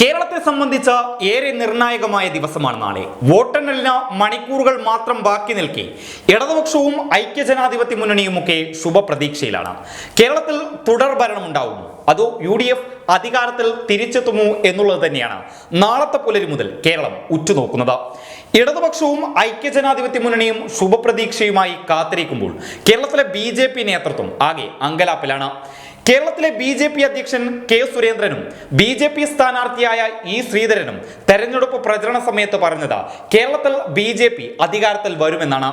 കേരളത്തെ സംബന്ധിച്ച് ഏറെ നിർണായകമായ ദിവസമാണ് നാളെ. വോട്ടെണ്ണലിന് മണിക്കൂറുകൾ മാത്രം ബാക്കി നിൽക്കെ. ഇടതുപക്ഷവും ഐക്യജനാധിപത്യ മുന്നണിയുമൊക്കെ ശുഭപ്രതീക്ഷയിലാണ്. കേരളത്തിൽ തുടർ ഭരണം ഉണ്ടാവുമോ അതോ യു ഡി എഫ് അധികാരത്തിൽ തിരിച്ചെത്തുമോ എന്നുള്ളത് തന്നെയാണ് നാളത്തെ പുലരി മുതൽ കേരളം ഉറ്റുനോക്കുന്നത്. ഇടതുപക്ഷവും ഐക്യജനാധിപത്യ മുന്നണിയും ശുഭപ്രതീക്ഷയുമായി കാത്തിരിക്കുമ്പോൾ കേരളത്തിലെ ബി നേതൃത്വം ആകെ അങ്കലാപ്പിലാണ്. കേരളത്തിലെ ബി ജെ പി അധ്യക്ഷൻ കെ സുരേന്ദ്രനും ബി ജെ പി സ്ഥാനാർത്ഥിയായ ഇ ശ്രീധരനും തെരഞ്ഞെടുപ്പ് പ്രചരണ സമയത്ത് പറഞ്ഞത് കേരളത്തിൽ ബി ജെ പി അധികാരത്തിൽ വരുമെന്നാണ്.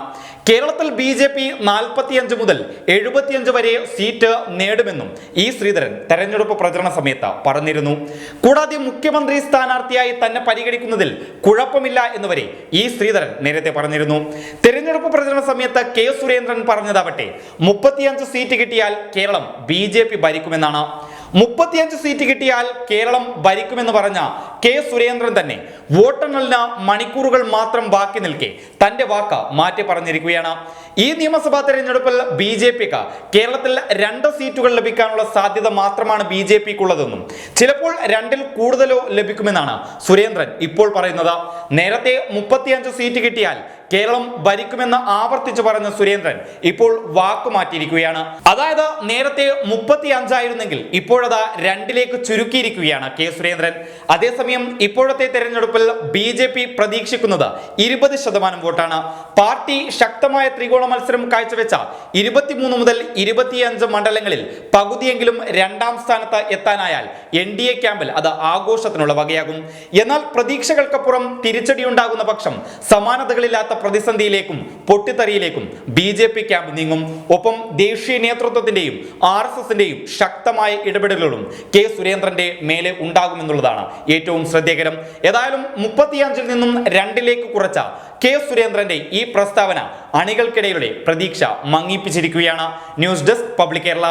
കേരളത്തിൽ ബി ജെ പി നാൽപ്പത്തിയഞ്ച് മുതൽ എഴുപത്തിയഞ്ച് വരെ സീറ്റ് നേടുമെന്നും ഇ ശ്രീധരൻ തെരഞ്ഞെടുപ്പ് പ്രചരണ സമയത്ത് പറഞ്ഞിരുന്നു. കൂടാതെ മുഖ്യമന്ത്രി സ്ഥാനാർത്ഥിയായി തന്നെ പരിഗണിക്കുന്നതിൽ കുഴപ്പമില്ല എന്നുവരെ ഇ ശ്രീധരൻ നേരത്തെ പറഞ്ഞിരുന്നു. തെരഞ്ഞെടുപ്പ് പ്രചരണ സമയത്ത് കെ സുരേന്ദ്രൻ പറഞ്ഞതാവട്ടെ മുപ്പത്തിയഞ്ച് സീറ്റ് കിട്ടിയാൽ കേരളം ബി ജെ പി ഭരിക്കുമെന്നാണ്. മുപ്പത്തിയഞ്ച് സീറ്റ് കിട്ടിയാൽ കേരളം ഭരിക്കുമെന്ന് പറഞ്ഞ കെ സുരേന്ദ്രൻ തന്നെ വോട്ടെണ്ണലിന് മണിക്കൂറുകൾ മാത്രം ബാക്കി നിൽക്കെ തന്റെ വാക്ക് മാറ്റി പറഞ്ഞിരിക്കുകയാണ്. ഈ നിയമസഭാ തെരഞ്ഞെടുപ്പിൽ ബി ജെ പിക്ക് കേരളത്തിൽ രണ്ട് സീറ്റുകൾ ലഭിക്കാനുള്ള സാധ്യത മാത്രമാണ് ബി ജെ പിക്കുള്ളതെന്നും ചിലപ്പോൾ രണ്ടിൽ കൂടുതലോ ലഭിക്കുമെന്നാണ് സുരേന്ദ്രൻ ഇപ്പോൾ പറയുന്നത്. നേരത്തെ മുപ്പത്തിയഞ്ച് സീറ്റ് കിട്ടിയാൽ കേരളം ഭരിക്കുമെന്ന് ആവർത്തിച്ചു പറഞ്ഞ സുരേന്ദ്രൻ ഇപ്പോൾ വാക്കു മാറ്റിയിരിക്കുകയാണ്. അതായത് നേരത്തെ മുപ്പത്തി അഞ്ചായിരുന്നെങ്കിൽ ഇപ്പോഴത് രണ്ടിലേക്ക് ചുരുക്കിയിരിക്കുകയാണ് കെ സുരേന്ദ്രൻ. അതേസമയം ഇപ്പോഴത്തെ തെരഞ്ഞെടുപ്പിൽ ബി ജെ പി പ്രതീക്ഷിക്കുന്നത് ഇരുപത് ശതമാനം വോട്ടാണ്. പാർട്ടി ശക്തമായ ത്രികോണ മത്സരം കാഴ്ചവെച്ച ഇരുപത്തിമൂന്ന് മുതൽ ഇരുപത്തിയഞ്ച് മണ്ഡലങ്ങളിൽ പകുതിയെങ്കിലും രണ്ടാം സ്ഥാനത്ത് എത്താനായാൽ എൻ ഡി എ ക്യാമ്പിൽ അത് ആഘോഷത്തിനുള്ള വകയാകും. എന്നാൽ പ്രതീക്ഷകൾക്കപ്പുറം തിരിച്ചടിയുണ്ടാകുന്ന പക്ഷം സമാനതകളില്ലാത്ത പ്രതിസന്ധിയിലേക്കും പൊട്ടിത്തെറിയിലേക്കും ബി ജെ പി ക്യാമ്പ് നീങ്ങും. ഒപ്പം ദേശീയ നേതൃത്വത്തിന്റെയും ആർ എസ് എസിന്റെയും ശക്തമായ ഇടപെടലുകളും കെ സുരേന്ദ്രന്റെ മേലെ ഉണ്ടാകുമെന്നുള്ളതാണ് ഏറ്റവും ശ്രദ്ധേയകരം. ഏതായാലും മുപ്പത്തിയഞ്ചിൽ നിന്നും രണ്ടിലേക്ക് കുറച്ച കെ സുരേന്ദ്രന്റെ ഈ പ്രസ്താവന അണികൾക്കിടയിലെ പ്രതീക്ഷ മങ്ങിപ്പിച്ചിരിക്കുകയാണ്. News desk public Kerala.